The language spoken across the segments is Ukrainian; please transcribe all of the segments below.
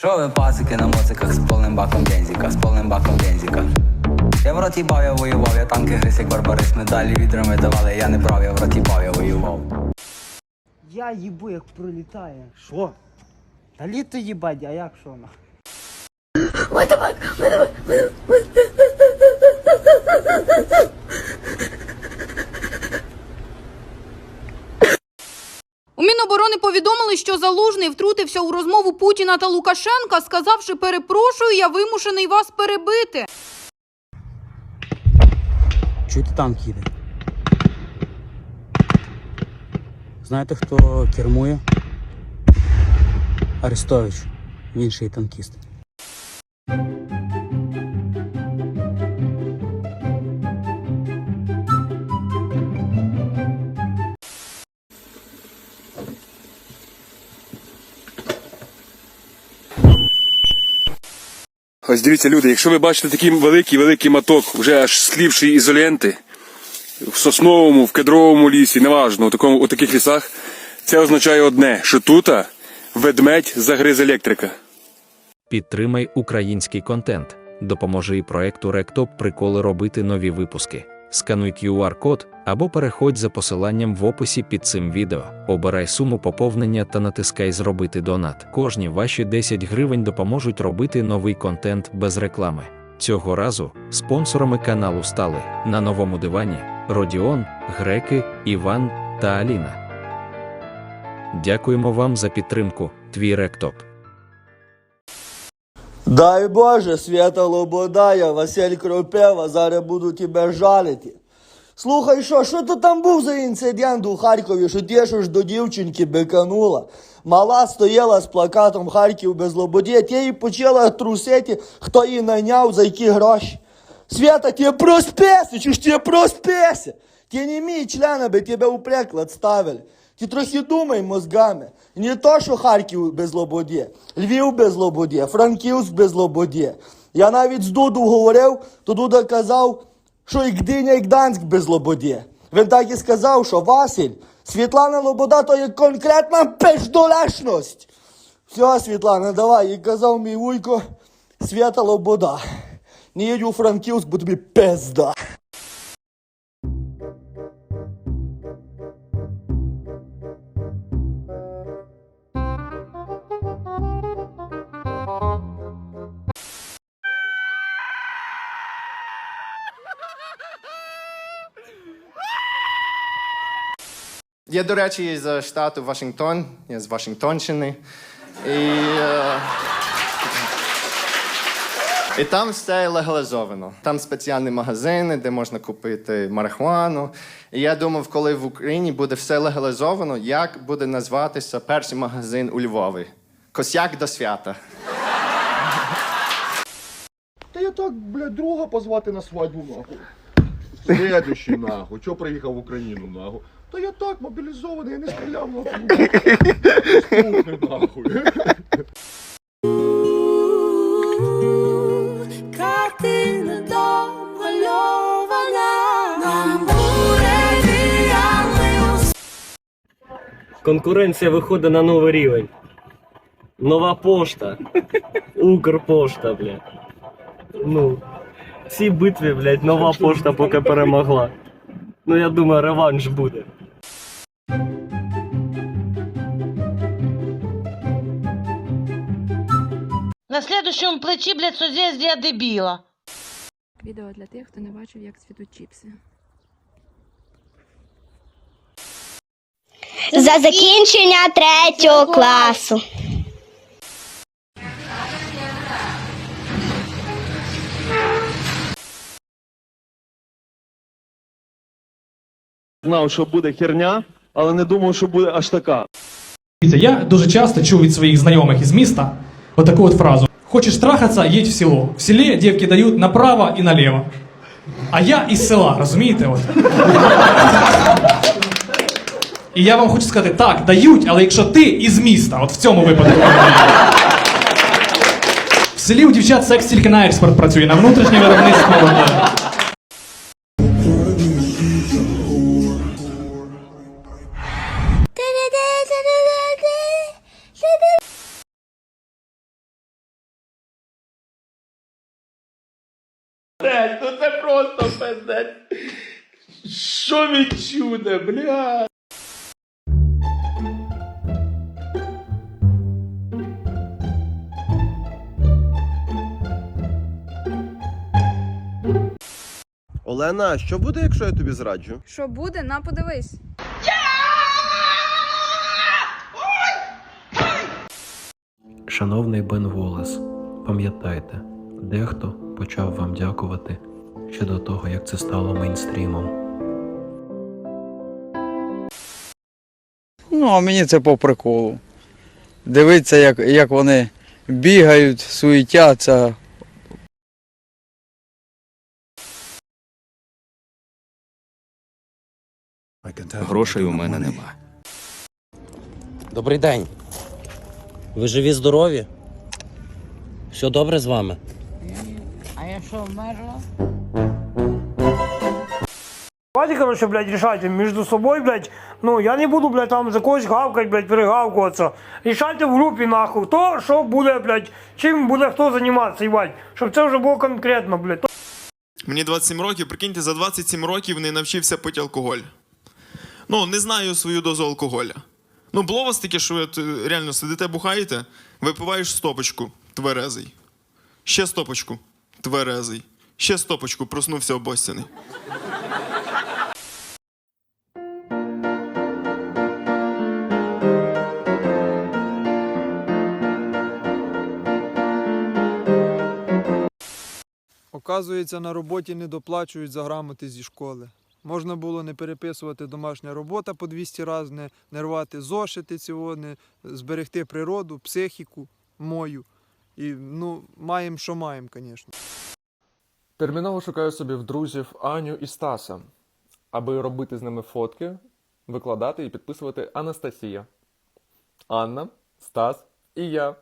Що ви пасики на моциках з повним баком бензика, з повним баком бензика? Я в роті бав, я воював, я танки гриз, як барбарис, медалі відрами давали, я не брав, я в роті бав, я воював. Я їбу, як пролітає. Що? Та літо їбать, а як що на? У Міноборони повідомили, що Залужний втрутився у розмову Путіна та Лукашенка, сказавши перепрошую, я вимушений вас перебити. Чути танк їде. Знаєте, хто кермує? Арестович. Він ще й танкіст. Ось дивіться, люди, якщо ви бачите такий великий великий маток, вже аж слівшої ізоленти, в сосновому, в кедровому лісі, неважно, у, такому, у таких лісах, це означає одне, що тут ведмедь загриз електрика. Підтримай український контент. Допоможи і проекту Ректоп приколи робити нові випуски. Скануй QR-код або переходь за посиланням в описі під цим відео. Обирай суму поповнення та натискай Зробити донат. Кожні ваші 10 гривень допоможуть робити новий контент без реклами. Цього разу спонсорами каналу стали на новому дивані Родіон, Греки, Іван та Аліна. Дякуємо вам за підтримку. Твій Ректоп. Дай Боже, Свята Лободая, Василь Кропева, зараз буду тебе жалити. Слухай, що, що то там був за інцидент у Харкові, що ти що ж до дівчинки беканула? Мала стояла з плакатом Харків без лободі, ти її почала трусити, хто її найняв, за які гроші. Свята, ти проспеси, чи ж ти проспеси? Ти не мій член, аби тебе у приклад ставили. Ти трохи думай мозгами. Не то, що Харків без лободі, Львів без лободі, Франківськ без лободі. Я навіть з Дуду говорив, то Дуда казав, що і Гдиня, і Гданськ без лободі. Він так і сказав, що Василь, Світлана Лобода то є конкретна пиждолешність. Все, Світлана, давай, і казав мій вуйко, Свята Лобода. Не їдь у Франківськ, бо тобі пизда. Я, до речі, з штату Вашингтон, я з Вашингтонщини. І, е, і там все легалізовано. Там спеціальні магазини, де можна купити марихуану. І я думав, коли в Україні буде все легалізовано, як буде назватися перший магазин у Львові? Косяк до свята. Та я так, блядь, друга позвати на свадьбу нахуй. Следующий нахуй. Чого приїхав в Україну нахуй? Та я так мобілізований, я не стріляв нахуй. Слухай нахуй. Картина домальована, нам буде Конкуренція виходить на новий рівень. Нова пошта. Укрпошта, блядь. Ну. В цій битві, блядь, нова пошта поки перемогла. Ну я думаю, реванш буде. На следующем плечі, блядь, созвездія дебіла. Відео для тих, хто не бачив, як цвітуть чіпси. За закінчення третього класу. Знав, що буде херня, але не думав, що буде аж така. Я дуже часто чув від своих знайомих из места вот такую вот фразу. Хочешь трахаться, едь в село. В селе девки дают направо и налево. А я із села, розумієте? От. І я вам хочу сказати, так, дають, але якщо ти із міста, от в цьому випадку. В селі у дівчат секс тільки на експорт працює, на внутрішнє виробництво. От, Ну це просто пиздець. Що відчуде, бля? Олена, що буде, якщо я тобі зраджу? Що буде, на подивись. Шановний Бен Волес, пам'ятайте, дехто почав вам дякувати ще до того, як це стало мейнстрімом. Ну, а мені це по приколу. Дивиться, як, як вони бігають, суетяться. Грошей у мене нема. Добрий день. Ви живі, здорові? Все добре з вами? Я вмерла? Давайте, короче, блядь, решайте между собой, блядь. Ну, я не буду, блядь, там за когось гавкать, блядь, перегавкуватися. Рішайте в групі, нахуй. Хто, що буде, блядь, чим буде хто займатися, їбать. Щоб це вже було конкретно, блядь. Мені 27 років, прикиньте, за 27 років не навчився пити алкоголь. Ну, не знаю свою дозу алкоголя. Ну, було у вас таке, що ви е, реально сидите, бухаєте, випиваєш стопочку, тверезий. Ще стопочку, тверезий. Ще стопочку, проснувся обостяний. Оказується, на роботі не доплачують за грамоти зі школи. Можна було не переписувати домашня робота по 200 разів, не, рвати зошити цього, не зберегти природу, психіку мою. І ну, маємо, що маємо, звісно. Терміново шукаю собі в друзів Аню і Стаса, аби робити з ними фотки, викладати і підписувати Анастасія. Анна, Стас і я.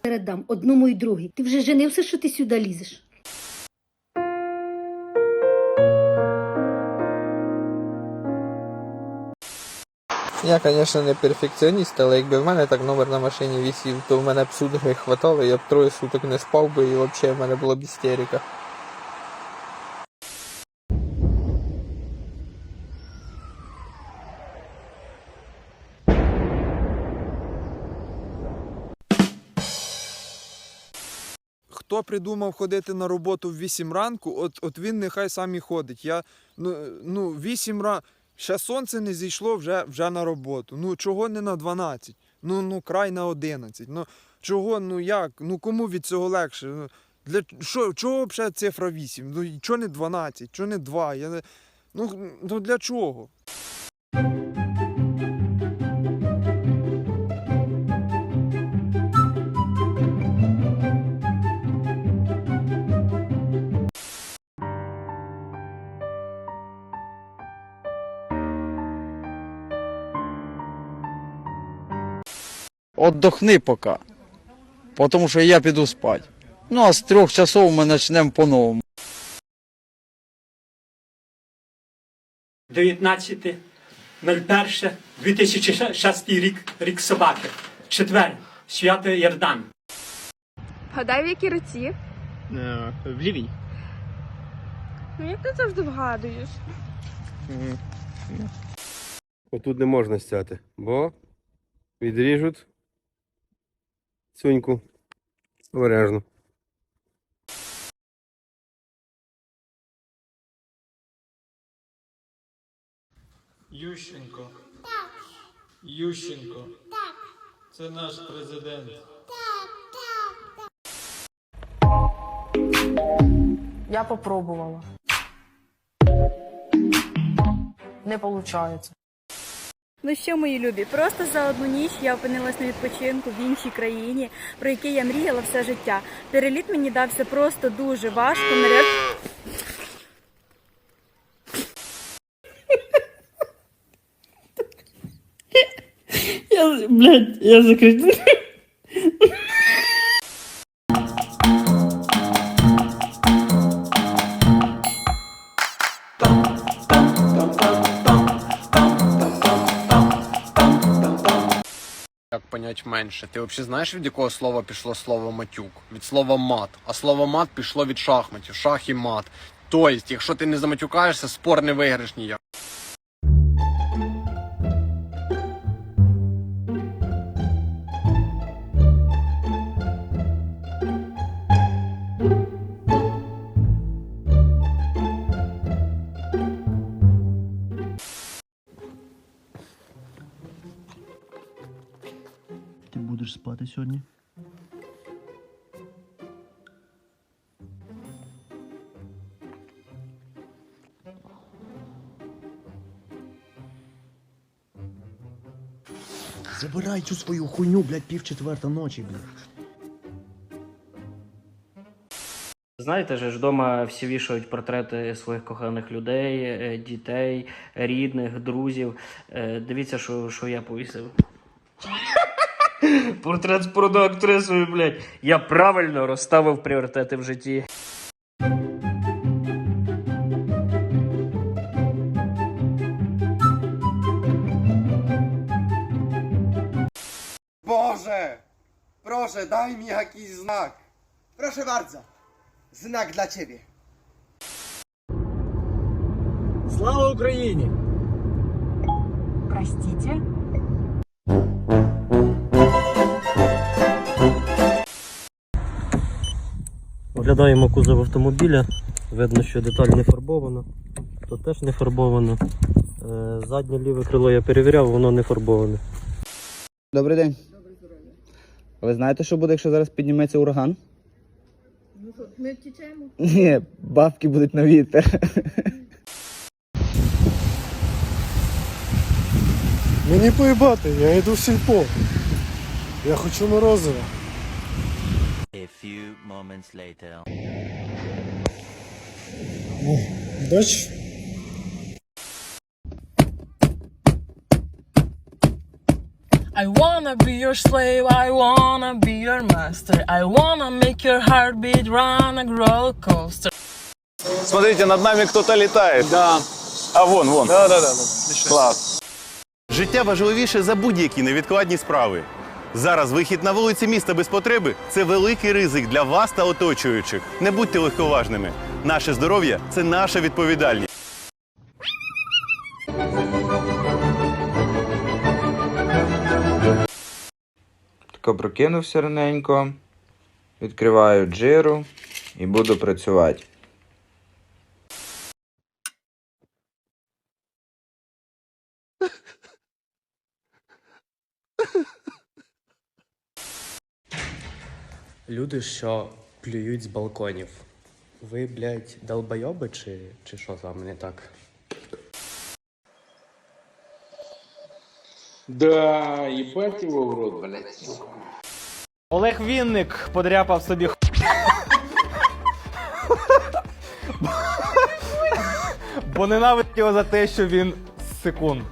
Передам одному і другий. Ти вже женився, що ти сюди лізеш? Я, звісно, не перфекціоніст, але якби в мене так номер на машині висів, то в мене б судороги хватало, я б троє суток не спав би і взагалі в мене була б істерика. Хто придумав ходити на роботу в 8 ранку, от, от він нехай сам і ходить. Я, ну, ну 8 ранку, ще сонце не зійшло вже, вже на роботу. Ну чого не на 12? Ну, ну край на 11. Ну чого, ну як? Ну кому від цього легше? Ну, для що, чого взагалі цифра 8? Ну чого не 12, чого не 2? Я ну, ну для чого? Отдохни поки. Тому що я піду спати. Ну а з трьох часов ми почнемо по-новому. 19.01.2006 рік, рік собаки. Четвер, свято Ярдан. Гадай, в якій руці? В лівій. Ну як ти завжди вгадуєш? Отут не можна стяти, бо відріжуть цюньку обережно. Ющенко. Так. Ющенко. Так. Це наш президент. Я попробувала. Не виходить. Ну що, мої любі, просто за одну ніч я опинилась на відпочинку в іншій країні, про який я мріяла все життя. Переліт мені дався просто дуже важко. Наряд... Я, блядь, я закрив. Хоч менше. Ти взагалі знаєш, від якого слова пішло слово матюк? Від слова мат. А слово мат пішло від шахматів. Шах і мат. Тобто, якщо ти не заматюкаєшся, спор не виграш ніяк. Будеш спати сьогодні? Забирай цю свою хуйню, блядь, пів четверта ночі, блядь. Знаєте ж, вдома всі вішають портрети своїх коханих людей, е, дітей, рідних, друзів. Е, Дивіться, що, що я повісив. Портрет з порноактрисою, блядь. Я правильно розставив пріоритети в житті. Boże! Proszę, daj mi jakiś znak. Proszę bardzo. Znak dla ciebie. Слава Україні! Простите? Оглядаємо кузов автомобіля. Видно, що деталь не фарбована. Тут теж не фарбовано. Е, Заднє ліве крило я перевіряв, воно не фарбоване. Добрий день. Ви знаєте, що буде, якщо зараз підніметься ураган? Ну ми втічемо? Ні, бабки будуть на вітер. Мені поїбати, я йду в сільпо. Я хочу морозива. Бач? I wanna be your slave, I wanna be your master. I wanna make your heartbeat run a roller coaster. Смотрите, над нами кто-то летает. Да. А вон, вон. Да, да, да. Клас. Життя важливіше за будь-які невідкладні справи. Зараз вихід на вулиці міста без потреби це великий ризик для вас та оточуючих. Не будьте легковажними. Наше здоров'я це наша відповідальність. Тако прокинувся раненько, відкриваю джиру і буду працювати. Люди, що плюють з балконів. Ви, блядь, долбойоби чи, чи що з вами не так? Да, ебать его в рот, блядь. Олег Вінник подряпав собі х- Бо ненавидить його за те, що він секунд.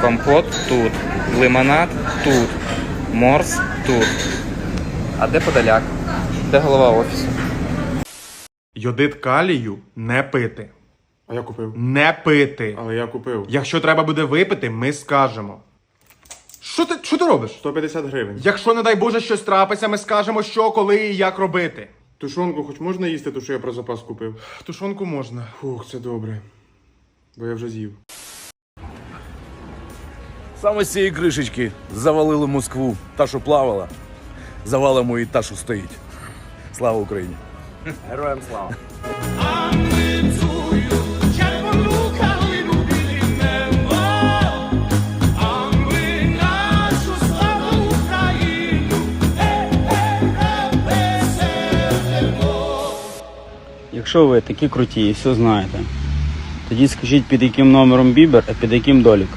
Компот тут, лимонад тут, морс тут. А де подоляк? Де голова офісу? Йодит калію не пити. А я купив. Не пити. Але я купив. Якщо треба буде випити, ми скажемо. Що ти, що ти робиш? 150 гривень. Якщо, не дай Боже, щось трапиться, ми скажемо, що, коли і як робити. Тушонку хоч можна їсти, ту, що я про запас купив? Тушонку можна. Фух, це добре. Бо я вже з'їв. Саме з цієї кришечки завалили Москву, та, що плавала. Завалимо і та, що стоїть. Слава Україні! Героям слава! Якщо ви такі круті і все знаєте, тоді скажіть під яким номером бібер, а під яким долік.